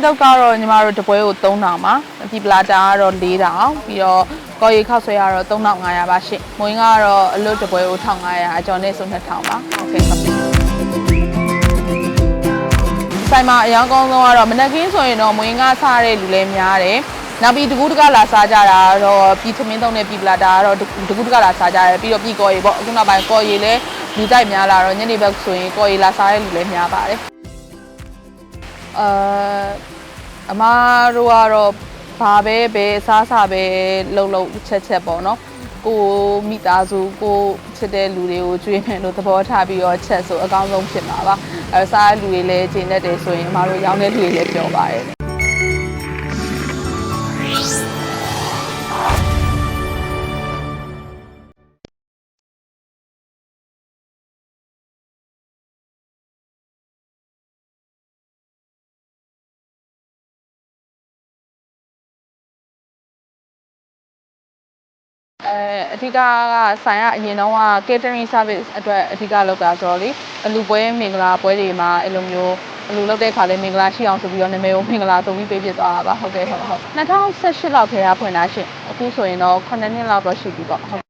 င်းတုပ်ကတော့ညီမတို့တပွဲကို3000ပါပြီပလာတာကတော့4000ပြီးတော့ကော်ရီခောက်ဆွဲကတော့3500ပါရှင့်မွေးကတော့အလွတ်တပွဲကို1500အကျော်နဲ့ဆို2000ပါโอเคဟုတ်ဆိုင်မှာအရောင်းကောင်းဆုံးကတော့မနက်ကင်းဆိုရင်တော့မွေးငါစားတဲ့လူလည်းများတယ်နောက်ပြီးတကူးတကလာစားကြတာတော့ပြီးသမင်းသုံးတဲ့ပြီးပလာတာကတော့တကူးတကလာစားကြတယ်ပြီးတော့ပြီးကော်ရီပေါ့အခုနောက်ပိုင်းကော်ရီလည်းလူတိုက်များလာတော့ညနေဘက်ဆိုရင်ကော်ရီလာစားတဲ့လူလည်းများပါတယ် အာအမတို့ကတော့ဘာပဲပဲအစားစားပဲလှုပ်လှုပ်ချက်ချက်ပေါ့နော်ကိုမိသားစုကိုချစ်တဲ့လူတွေကိုကြွေးမယ်လို့သဘောထားပြီးတော့ချက်ဆိုအကောင်းဆုံးဖြစ်မှာပါအဲစားတဲ့လူတွေလည်းဂျင်းနဲ့တယ်ဆိုရင်အမတို့ရောင်းတဲ့လူတွေလည်းပြောပါတယ် အဲအဓိကကဆိုင်ကအရင်တော့က catering service အတွက်အဓိကလုပ်တာဆိုတော့လေအလူပွဲမင်္ဂလာပွဲတွေမှာအဲ့လိုမျိုးအလူလုပ်တဲ့ခါလဲမင်္ဂလာရှိအောင်ဆိုပြီးတော့နာမည်ကိုမင်္ဂလာသုံးပြီးပေးပြသွားတာပါဟုတ်ကဲ့ဟုတ်ဟုတ်2018လောက်ထဲကဖွင့်တာရှင်အခုဆိုရင်တော့9နှစ်လောက်တော့ရှိပြီပေါ့ဟုတ်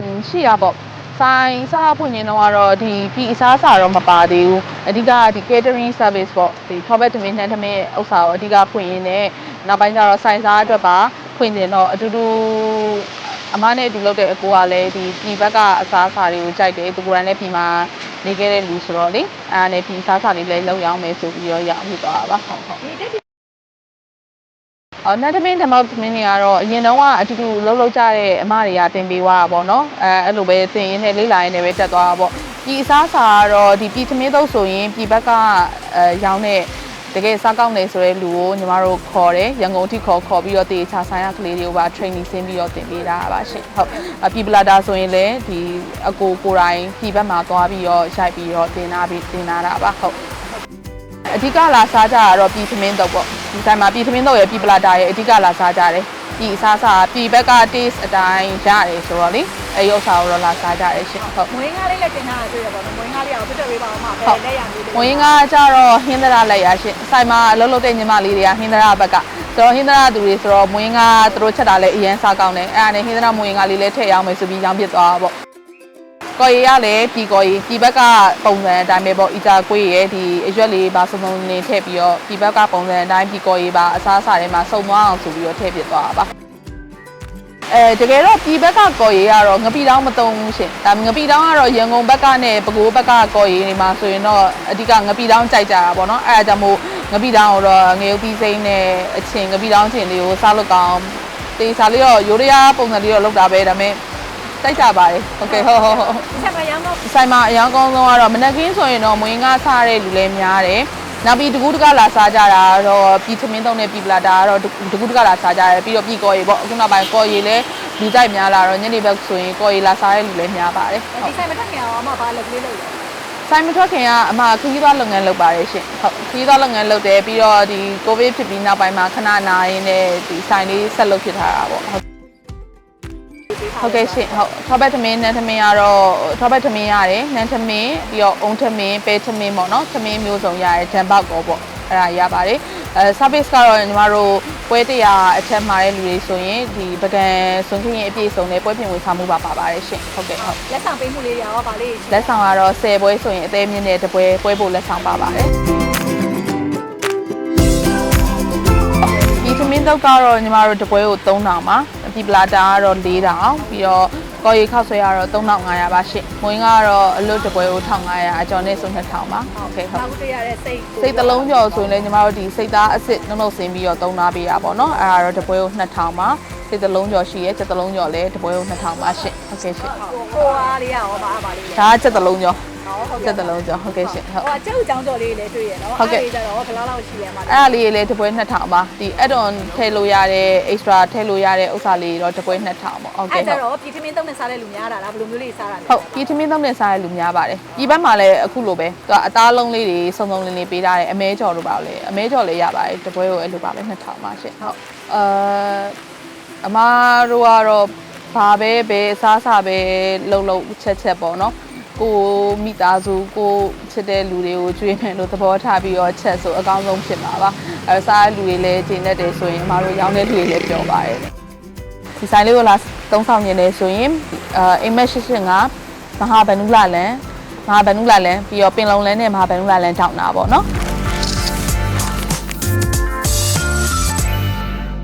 อืมရှိရပေါ့ဆိုင်စားဖွင့်ရင်တော့ကတော့ဒီဒီအစားအစာတော့မပါသေးဘူးအဓိကကဒီ catering service ပေါ့ဒီ corporate domain နဲ့တမင်ဥစ္စာကိုအဓိကဖွင့်ရင်းနဲ့နောက်ပိုင်းကျတော့ဆိုင်စားအတွက်ပါ ဖွင့်ရင်တော့အတူတူအမနဲ့အတူလုပ်တဲ့အကိုကလည်းဒီဒီဘက်ကအစားအစာတွေကိုကြိုက်တယ်သူကိုယ်တိုင်လည်းဒီမှာနေခဲ့တဲ့လူဆိုတော့လေအားနဲ့ဒီအစားအစာလေးလည်းလောက်ရောင်းမယ်ဆိုပြီးတော့ရအောင်ဖြစ်သွားတာပါဟုတ်ဟုတ်အော်နတ်သမင်းဓမ္မသမင်းတွေကတော့အရင်တော့ကအတူတူလှုပ်လှုပ်ကြတဲ့အမတွေကတင်ပေးသွားတာပေါ့နော်အဲအဲ့လိုပဲတင်ရင်းနဲ့လေးလာရင်းနဲ့ပဲတက်သွားတာပေါ့ဒီအစားအစာကတော့ဒီပြည်သမင်းသုံးဆိုရင်ပြည်ဘက်ကအဲရောင်းတဲ့ တကယ်စားကောင်းနေဆိုတဲ့လူကိုညီမတို့ခေါ်တယ်ရန်ကုန်ထိခေါ်ခေါ်ပြီးတော့တေချာဆိုင်ရကလေးတွေကိုပါ training ဆင်းပြီးတော့တင်ပေးတာပါရှင်ဟုတ်အပြည်ပလာတာဆိုရင်လည်းဒီအကိုကိုယ်တိုင်ပြည်ဘက်မှာသွားပြီးတော့ရိုက်ပြီးတော့တင်နာပြီးတင်နာတာပါဟုတ်အဓိကလာစားကြတာတော့ပြည်သမင်းတော့ပေါ့ဒီဆိုင်မှာပြည်သမင်းတော့ရပြည်ပလာတာရအဓိကလာစားကြတယ်ပြည်အစားစားပြည်ဘက်က taste အတိုင်းရတယ်ဆိုတော့လေအဲရုပ်စာကိုတော့လာစားကြတယ်ရှင်ဟုတ်မွေးငါးလေးလည်းတင်ထားတာတွေ့ရပါတော့မွေးငါးလေးအောင်ပြ တ်ပေးပါအောင်မှာပဲလက်ရံလေးလေးဝင်ကကြတော့ဟင်းသရလိုက်ရရှင်ဆိုင်မှာအလုပ်လုပ်တဲ့ညီမလေးတွေကဟင်းသရဘက်ကဆိုတော့ဟင်းသရသူတွေဆိုတော့မွေးကသူတို့ချက်တာလည်းအရင်စားကောင်းတယ်အဲ့ဒါနဲ့ဟင်းသရမွေးကလေးလည်းထည့်ရောက်မယ်ဆိုပြီးရောင်းပစ်သွားတာပေါ့ကော်ရီရလည်းပြည်ကော်ရီပြည်ဘက်ကပုံစံအတိုင်းပဲပေါ့အီတာကွေးရဲ့ဒီအရွက်လေးပါစုံစုံနေထည့်ပြီးတော့ပြည်ဘက်ကပုံစံအတိုင်းပြည်ကော်ရီပါအစားအစာတွေမှာစုံသွားအောင်ဆိုပြီးတော့ထည့်ပြသွားတာပါ အဲတကယ်တော့ပြည်ဘက်ကကော်ရည်ကတော့ငပိတောင်းမတုံးရှင်ဒါငပိတောင်းကတော့ရန်ကုန်ဘက်ကနဲ့ပဲခူးဘက်ကကော်ရည်နေမှာဆိုရင်တော့အဓိကငပိတောင်းကြိုက်ကြတာပေါ့နော်အဲအကြောင်းမို့ငပိတောင်းတော့ငရုပ်ပြီးစိမ့်နဲ့အချင်းငပိတောင်းချင်းလေးကိုစားလို့ကောင်းတေးစားလေးတော့ရိုးရရပုံစံလေးတော့လောက်တာပဲဒါပေမဲ့တိုက်ကြပါတယ်ဟုတ်ကဲ့ဟုတ်ဟုတ်ဆိုင်မှာရောင်းတော့ဆိုင်မှာအရောင်းကောင်းဆုံးကတော့မနက်ခင်းဆိုရင်တော့မွေးငါစားတဲ့လူလည်းများတယ် နောက်ပြီးတကူးတကလာစားကြတာတော့ပြီးသမင်းသုံးတဲ့ပြီးပလာတာကတော့တကူးတကလာစားကြတယ်ပြီးတော့ပြီးကော်ရီပေါ့အခုနောက်ပိုင်းကော်ရီလည်းလူကြိုက်များလာတော့ညနေဘက်ဆိုရင်ကော်ရီလာစားတဲ့လူလည်းများပါတယ်။ဒီဆိုင်မတက်ခင်အောင်အမဘာလုပ်လေးလုပ်လဲဆိုင်မထွက်ခင်ကအမခကြီးသွားလုပ်ငန်းလုပ်ပါတယ်ရှင်။ဟုတ်ခကြီးသွားလုပ်ငန်းလုပ်တယ်ပြီးတော့ဒီကိုဗစ်ဖြစ်ပြီးနောက်ပိုင်းမှာခဏနာရင်းနဲ့ဒီဆိုင်လေးဆက်လုပ်ဖြစ်ထားတာပေါ့ဟုတ် ဟုတ်ကဲ့ရှင်ဟုတ်ထောပတ်သမင်းနန်းသမင်းကတော့ထောပတ်သမင်းရတယ်နန်းသမင်းပြီးတော့အုံသမင်းပဲသမင်းပေါ့နော်သမင်းမျိုးစုံရတယ်ဂျမ်ဘောက်ကောပေါ့အဲ့ဒါရပါတယ်အဲ service ကတော့ညီမတို့ပွဲတရားအချက်မှာတဲ့လူတွေဆိုရင်ဒီပကံဆွန်ခရင်အပြည့်စုံနဲ့ပွဲပြင်ဝင်စားမှုပါပါပါတယ်ရှင်ဟုတ်ကဲ့ဟုတ်လက်ဆောင်ပေးမှုလေးတွေရောဗာလေးလက်ဆောင်ကတော့10ပွဲဆိုရင်အသေးမြင့်တဲ့တပွဲပွဲဖို့လက်ဆောင်ပါပါတယ်ဒီသမင်းတုပ်ကတော့ညီမတို့တပွဲကို3000ပါ အပီပလာတာကတော့4000ပြီးတော့ကော်ရီခောက်ဆွဲကတော့3500ပါရှင့်မွင်းကတော့အလွတ်တပွဲကို1500အကျော်နဲ့ဆို2000ပါဟုတ်ကဲ့ဟုတ်နောက်တစ်ရတဲ့စိတ်စိတ်တလုံးကျော်ဆိုရင်လည်းညီမတို့ဒီစိတ်သားအစ်စ်နှုတ်နှုတ်ဆင်းပြီးတော့သုံးသားပေးရပါတော့အဲ့ဒါတော့တပွဲကို2000ပါစိတ်တလုံးကျော်ရှိရဲ့ချက်တလုံးကျော်လည်းတပွဲကို2000ပါရှင့်ဟုတ်ကဲ့ရှင့်ဟိုဟာလေးရောပါပါလေးဒါချက်တလုံးကျော် ဟုတ်ချက်တလုံးကျော်ဟုတ်ကဲ့ရှင့်ဟုတ်ဟိုအကျုပ်ချောင်းကြော်လေးလည်းတွေ့ရနော်ကြတော့ဘယ်လောက်လောက်ရှိရမှာလဲအဲ့ဒါလေးလည်းတပွဲ2000ပါဒီ add on ထည့်လို့ရတဲ့ extra ထည့်လို့ရတဲ့ဥစ္စာလေးတော့တပွဲ2000ပေါ့ဟုတ်ကဲ့အဲ့ဟုတ်တော့ပြည်သမင်းသုံးနဲ့စားတဲ့လူများတာလားဘယ်လိုမျိုးလေးစားတာလဲဟုတ်ဒီသမင်းသုံးနဲ့စားတဲ့လူများပါတယ်ဒီဘက်မှာလည်းအခုလိုပဲသူကအသားလုံးလေးတွေစုံစုံလင်းလင်းပေးထားတယ်အမဲကြော်လို့ပါလေအမဲကြော်လေးရပါတယ်တပွဲကိုအဲ့လိုပါပဲ2000ပါရှင့်ဟုတ်အာအမတို့ကတော့ဘာပဲပဲအစားအစာပဲလှုပ်လှုပ်ချက်ချက်ပေါ့နော် ကိုမိသားစုကိုချစ်တဲ့လူတွေကိုကြွေးမယ်လို့သဘောထားပြီးတော့ချက်ဆိုအကောင်းဆုံးဖြစ်မှာပါအဲစားတဲ့လူတွေလည်းကျင့်တတ်တယ်ဆိုရင်အမတို့ရောင်းတဲ့လူတွေလည်းပြောပါတယ်ဒီဆိုင်လေးကိုလာသုံးဆောင်နေတယ်ဆိုရင်အာအိမ်မက်88ကမဟာဗန္ဓုလလန်မဟာဗန္ဓုလလန်ပြီးတော့ပင်လုံလန်နဲ့မဟာဗန္ဓုလလန်တောင်းတာပေါ့နော်